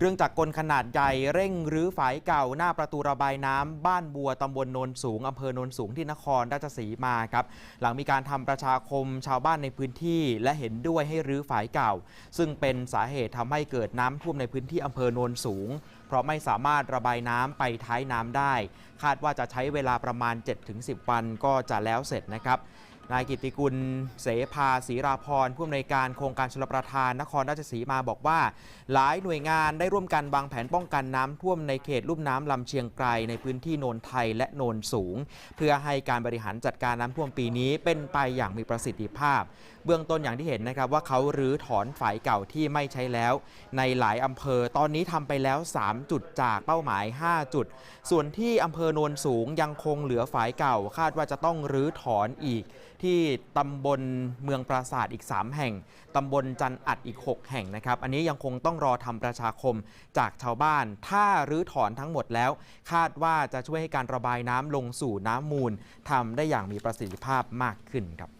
เรื่องจักกลขนาดใหญ่เร่งรื้อฝายเก่าหน้าประตูระบายน้ำบ้านบัวตำบลโนนสูงอำเภอโนนสูงที่นครราชสีมาครับ หลังมีการทำประชาคมชาวบ้านในพื้นที่ และเห็นด้วยให้รื้อฝายเก่า ซึ่งเป็นสาเหตุทำให้เกิดน้ำท่วมในพื้นที่อำเภอโนนสูง เพราะไม่สามารถระบายน้ำไปท้ายน้ำได้ คาดว่าจะใช้เวลาประมาณ 7-10 วันก็จะแล้วเสร็จนะครับ นายกิติกุลเสภาศรีราพรผู้อำนวยการโครงการชลประทานนครราชสีมาบอกว่า หลายหน่วยงานได้ร่วมกันวางแผนป้องกันน้ำท่วมในเขตลุ่มน้ำลำเชียงไกรในพื้นที่โนนไทยและโนนสูง เพื่อให้การบริหารจัดการน้ำท่วมปีนี้เป็นไปอย่างมีประสิทธิภาพ เบื้องต้นอย่างที่เห็นนะครับว่าเขารื้อถอนฝายเก่าที่ไม่ใช้แล้ว ในหลายอำเภอตอนนี้ทำไปแล้ว 3 จุดจากเป้าหมาย 5 จุด ส่วนที่อำเภอโนนสูงยังคงเหลือฝายเก่าคาดว่าจะต้องรื้อถอนอีกที่ตำบลเมืองปราสาทอีก 3 แห่ง ตำบลจันอัดอีก 6 แห่งนะครับ อันนี้ยังคงต้องรอทำประชาคมจากชาวบ้าน ถ้ารื้อถอนทั้งหมดแล้ว คาดว่าจะช่วยให้การระบายน้ำลงสู่น้ำมูลทำได้อย่างมีประสิทธิภาพมากขึ้นครับ